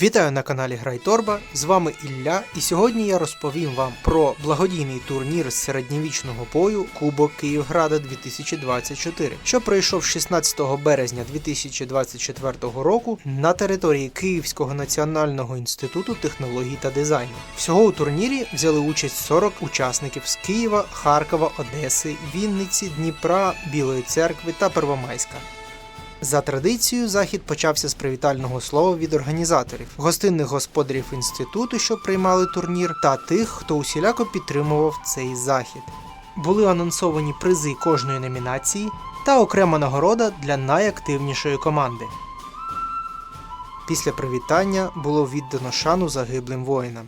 Вітаю на каналі Грайторба. З вами Ілля, і сьогодні я розповім вам про благодійний турнір з середньовічного бою Кубок Київграда 2024, що пройшов 16 березня 2024 року на території Київського національного інституту технологій та дизайну. Всього у турнірі взяли участь 40 учасників з Києва, Харкова, Одеси, Вінниці, Дніпра, Білої церкви та Первомайська. За традицією, захід почався з привітального слова від організаторів, гостинних господарів інституту, що приймали турнір, та тих, хто усіляко підтримував цей захід. Були анонсовані призи кожної номінації та окрема нагорода для найактивнішої команди. Після привітання було віддано шану загиблим воїнам.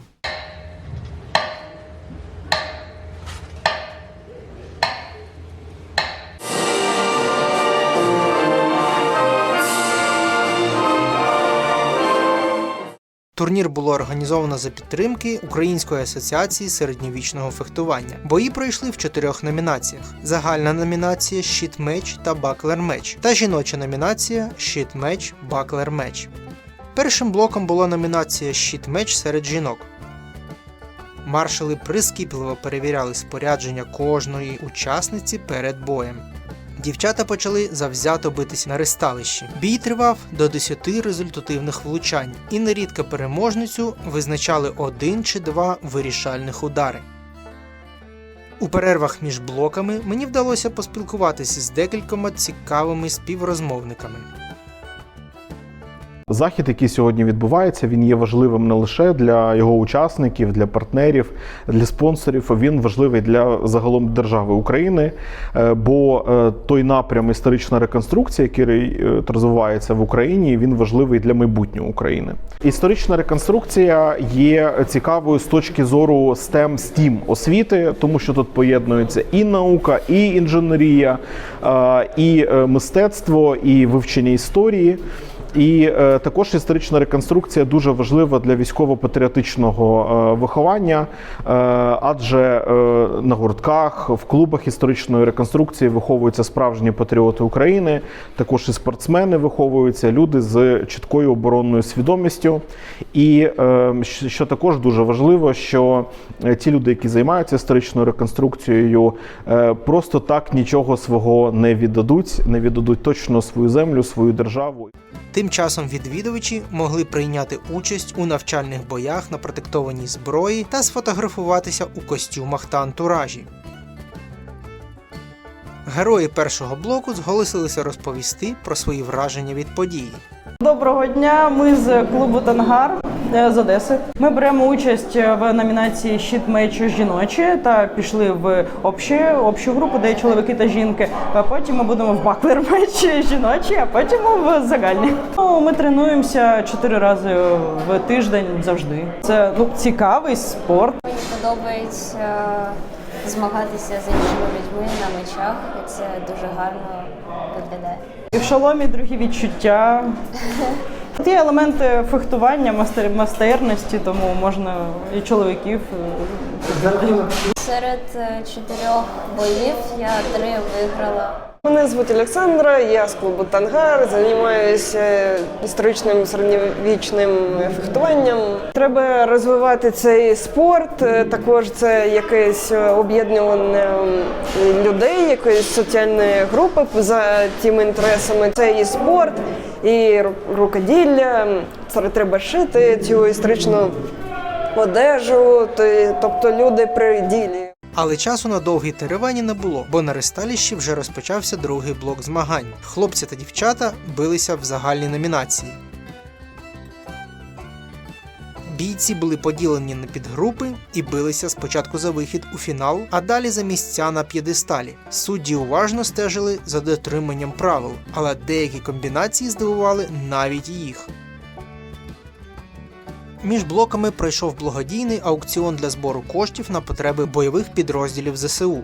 Турнір було організовано за підтримки Української асоціації середньовічного фехтування. Бої пройшли в чотирьох номінаціях: загальна номінація щит меч та баклер меч та жіноча номінація щит меч баклер меч. Першим блоком була номінація щит меч серед жінок. Маршали прискіпливо перевіряли спорядження кожної учасниці перед боєм. Дівчата почали завзято битися на ресталищі. Бій тривав до 10 результативних влучань, і нерідко переможницю визначали один чи два вирішальних удари. У перервах між блоками мені вдалося поспілкуватися з декількома цікавими співрозмовниками. Захід, який сьогодні відбувається, він є важливим не лише для його учасників, для партнерів, для спонсорів. Він важливий для загалом держави України, е, бо е, той напрям історична реконструкція, який е, розвивається в Україні, він важливий для майбутнього України. Історична реконструкція є цікавою з точки зору STEM, STEAM освіти, тому що тут поєднується і наука, і інженерія, і мистецтво, і вивчення історії. І е, також історична реконструкція дуже важлива для військово-патріотичного е, виховання, е, адже е, на гуртках, в клубах історичної реконструкції виховуються справжні патріоти України. Також і спортсмени виховуються, люди з чіткою оборонною свідомістю. І е, що також дуже важливо, що е, ті люди, які займаються історичною реконструкцією, е, просто так нічого свого не віддадуть, не віддадуть точно свою землю, свою державу. Тим часом відвідувачі могли прийняти участь у навчальних боях на протектованій зброї та сфотографуватися у костюмах та антуражі. Герої першого блоку зголосилися розповісти про свої враження від події. Доброго дня. Ми з клубу Тангар з Одеси. Ми беремо участь в номінації Щит мечу жіночі та пішли в общу, общу групу, де є чоловіки та жінки. А потім ми будемо в баклер мечі жіночі, а потім в загальні. Ну, ми тренуємося чотири рази в тиждень завжди. Це ну цікавий спорт. Мені подобається е, змагатися з іншими людьми на мечах, це дуже гарно виглядає. І в шоломі другі відчуття. Є елементи фехтування, мастер, мастерності, тому можна і чоловіків. Серед е, чотирьох боїв я три виграла. Мене звуть Олександра, я з клубу Тангар, займаюся історичним середньовічним фехтуванням. Треба розвивати цей спорт. е, Також це якесь об'єднування людей, якоїсь соціальної групи за тими інтересами. Це і спорт, і рукоділля. Це треба шити цю історичну одежу, тобто люди при ділі. Але часу на довгі теревені не було, бо на ристалищі вже розпочався другий блок змагань. Хлопці та дівчата билися в загальній номінації. Бійці були поділені на підгрупи і билися спочатку за вихід у фінал, а далі за місця на п'єдесталі. Судді уважно стежили за дотриманням правил, але деякі комбінації здивували навіть їх. Між блоками пройшов благодійний аукціон для збору коштів на потреби бойових підрозділів ЗСУ.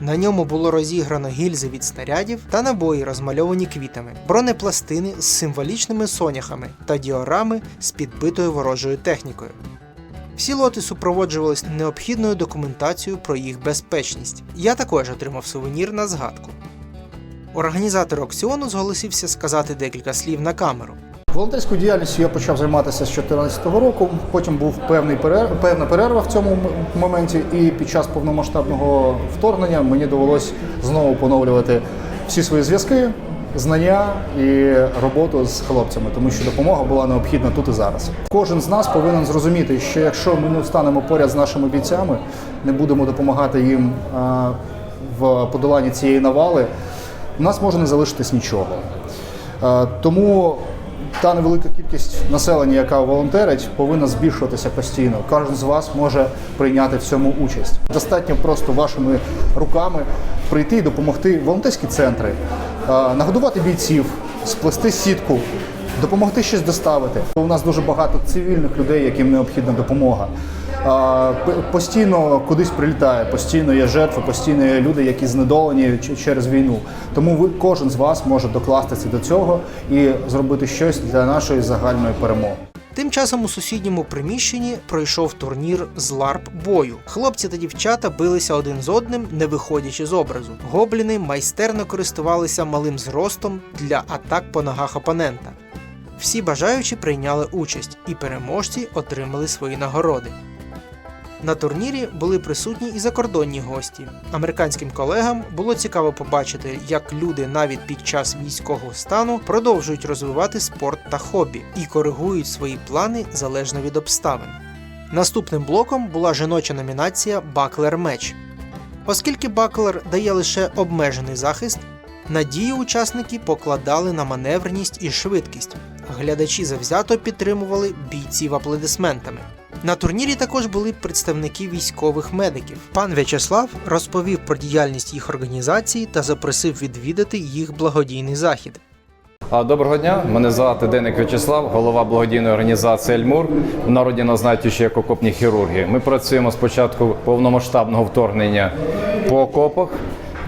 На ньому було розіграно гільзи від снарядів та набої, розмальовані квітами, бронепластини з символічними соняхами та діорами з підбитою ворожою технікою. Всі лоти супроводжувались необхідною документацією про їх безпечність. Я також отримав сувенір на згадку. Організатор аукціону зголосився сказати декілька слів на камеру. Волонтерською діяльністю я почав займатися з 2014 року. Потім був певний перер... певна перерва в цьому моменті, і під час повномасштабного вторгнення мені довелось знову поновлювати всі свої зв'язки, знання і роботу з хлопцями, тому що допомога була необхідна тут і зараз. Кожен з нас повинен зрозуміти, що якщо ми не встанемо поряд з нашими бійцями, не будемо допомагати їм в подоланні цієї навали, у нас може не залишитись нічого. Тому та невелика кількість населення, яка волонтерить, повинна збільшуватися постійно. Кожен з вас може прийняти в цьому участь. Достатньо просто вашими руками прийти і допомогти волонтерські центри, нагодувати бійців, сплести сітку, допомогти щось доставити. У нас дуже багато цивільних людей, яким необхідна допомога. Постійно кудись прилітає, постійно є жертви, постійно є люди, які знедолені через війну. Тому ви кожен з вас може докластися до цього і зробити щось для нашої загальної перемоги. Тим часом у сусідньому приміщенні пройшов турнір з ларп бою. Хлопці та дівчата билися один з одним, не виходячи з образу. Гобліни майстерно користувалися малим зростом для атак по ногах опонента. Всі бажаючі прийняли участь, і переможці отримали свої нагороди. На турнірі були присутні і закордонні гості. Американським колегам було цікаво побачити, як люди навіть під час військового стану продовжують розвивати спорт та хобі і коригують свої плани залежно від обставин. Наступним блоком була жіноча номінація Баклер Меч. Оскільки баклер дає лише обмежений захист, надію учасники покладали на маневреність і швидкість. Глядачі завзято підтримували бійців аплодисментами. На турнірі також були представники військових медиків. Пан В'ячеслав розповів про діяльність їх організації та запросив відвідати їх благодійний захід. Доброго дня, мене звати Деник В'ячеслав, голова благодійної організації Ельмур. В народі нас ще як окопні хірурги. Ми працюємо з початку повномасштабного вторгнення по окопах,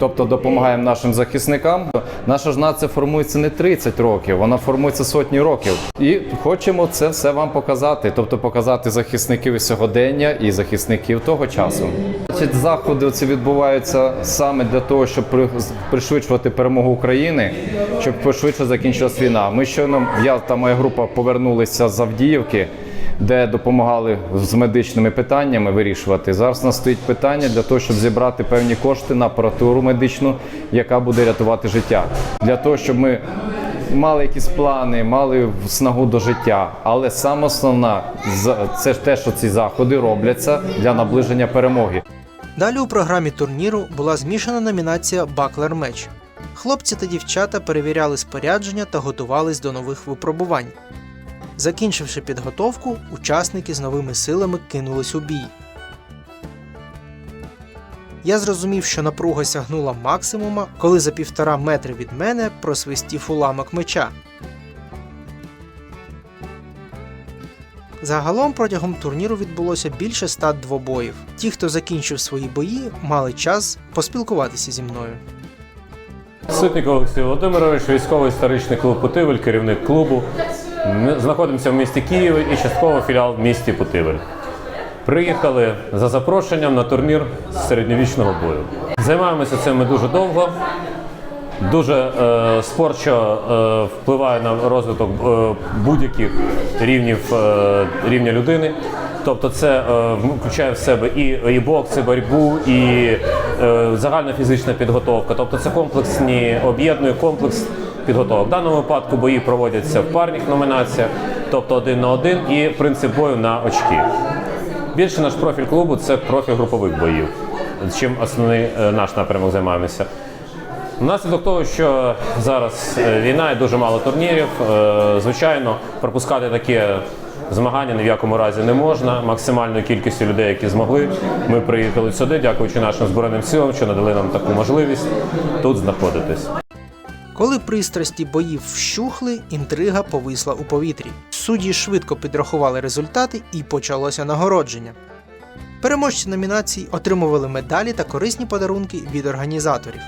тобто допомагаємо нашим захисникам. Наша ж нація формується не 30 років, вона формується сотні років. І хочемо це все вам показати, тобто показати захисників сьогодення і захисників того часу. Значить, заходи ці відбуваються саме для того, щоб пришвидшувати перемогу України, щоб швидше закінчилась війна. Ми щойно я та моя група повернулися з Авдіївки, де допомагали з медичними питаннями вирішувати. Зараз нас стоїть питання для того, щоб зібрати певні кошти на апаратуру медичну, яка буде рятувати життя. Для того, щоб ми мали якісь плани, мали снагу до життя. Але саме основна це те, що ці заходи робляться для наближення перемоги. Далі у програмі турніру була змішана номінація Баклер Меч. Хлопці та дівчата перевіряли спорядження та готувались до нових випробувань. Закінчивши підготовку, учасники з новими силами кинулись у бій. Я зрозумів, що напруга сягнула максимума, коли за півтора метри від мене просвистів уламок меча. Загалом протягом турніру відбулося більше ста двобоїв. Ті, хто закінчив свої бої, мали час поспілкуватися зі мною. Ситник Олексій Володимирович, військовий історичний клуб Путивель, керівник клубу. Ми знаходимося в місті Києві і частково філіал в місті Путивель. Приїхали за запрошенням на турнір з середньовічного бою. Займаємося цим ми дуже довго. Дуже е, спорт, що е, впливає на розвиток е, будь-яких рівнів е, рівня людини. Тобто це е, включає в себе і, і бокс, і боротьбу, і е, загальна фізична підготовка. Тобто це комплексні об'єднує комплекс підготовок. В даному випадку бої проводяться в парних номінаціях, тобто один на один, і принцип бою на очки. Більше наш профіль клубу це профіль групових боїв, чим основний е, наш напрямок займаємося. Внаслідок того, що зараз е, війна і дуже мало турнірів, е, звичайно, пропускати таке змагання ні в якому разі не можна. Максимальною кількістю людей, які змогли, ми приїхали сюди, дякуючи нашим збройним силам, що надали нам таку можливість тут знаходитись. Коли пристрасті боїв вщухли, інтрига повисла у повітрі. Судді швидко підрахували результати і почалося нагородження. Переможці номінацій отримували медалі та корисні подарунки від організаторів.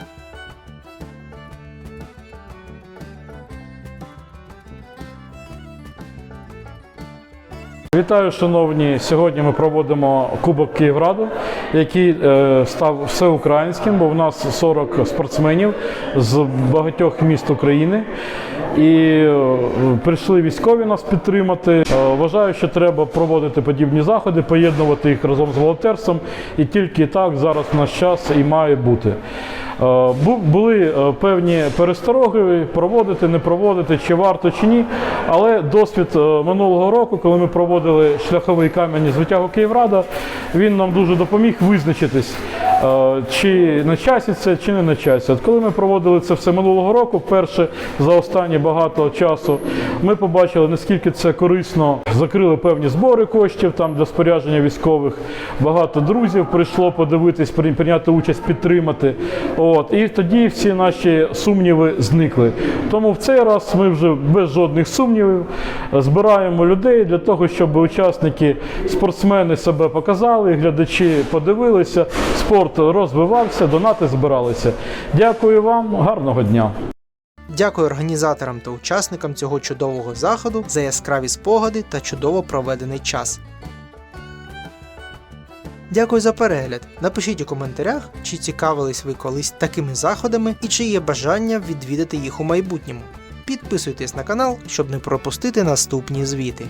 Вітаю, шановні. Сьогодні ми проводимо Кубок Київраду, який е, став всеукраїнським, бо в нас 40 спортсменів з багатьох міст України. І е, прийшли військові нас підтримати. Е, вважаю, що треба проводити подібні заходи, поєднувати їх разом з волонтерством. І тільки так зараз наш час і має бути. Е, бу- Були е, певні перестороги проводити, не проводити, чи варто, чи ні. Але досвід е, минулого року, коли ми проводили шляховий камінь з витягу Київрада, він нам дуже допоміг визначитись, чи на часі це, чи не на часі. От коли ми проводили це все минулого року, вперше за останні багато часу, ми побачили, наскільки це корисно. Закрили певні збори коштів там для спорядження військових. Багато друзів прийшло подивитись, прийняти участь, підтримати. От і тоді всі наші сумніви зникли. Тому в цей раз ми вже без жодних сумнівів збираємо людей для того, щоб учасники, спортсмени себе показали, глядачі подивилися, спорт розвивався, донати збиралися. Дякую вам, гарного дня. Дякую організаторам та учасникам цього чудового заходу за яскраві спогади та чудово проведений час. Дякую за перегляд. Напишіть у коментарях, чи цікавились ви колись такими заходами і чи є бажання відвідати їх у майбутньому. Підписуйтесь на канал, щоб не пропустити наступні звіти.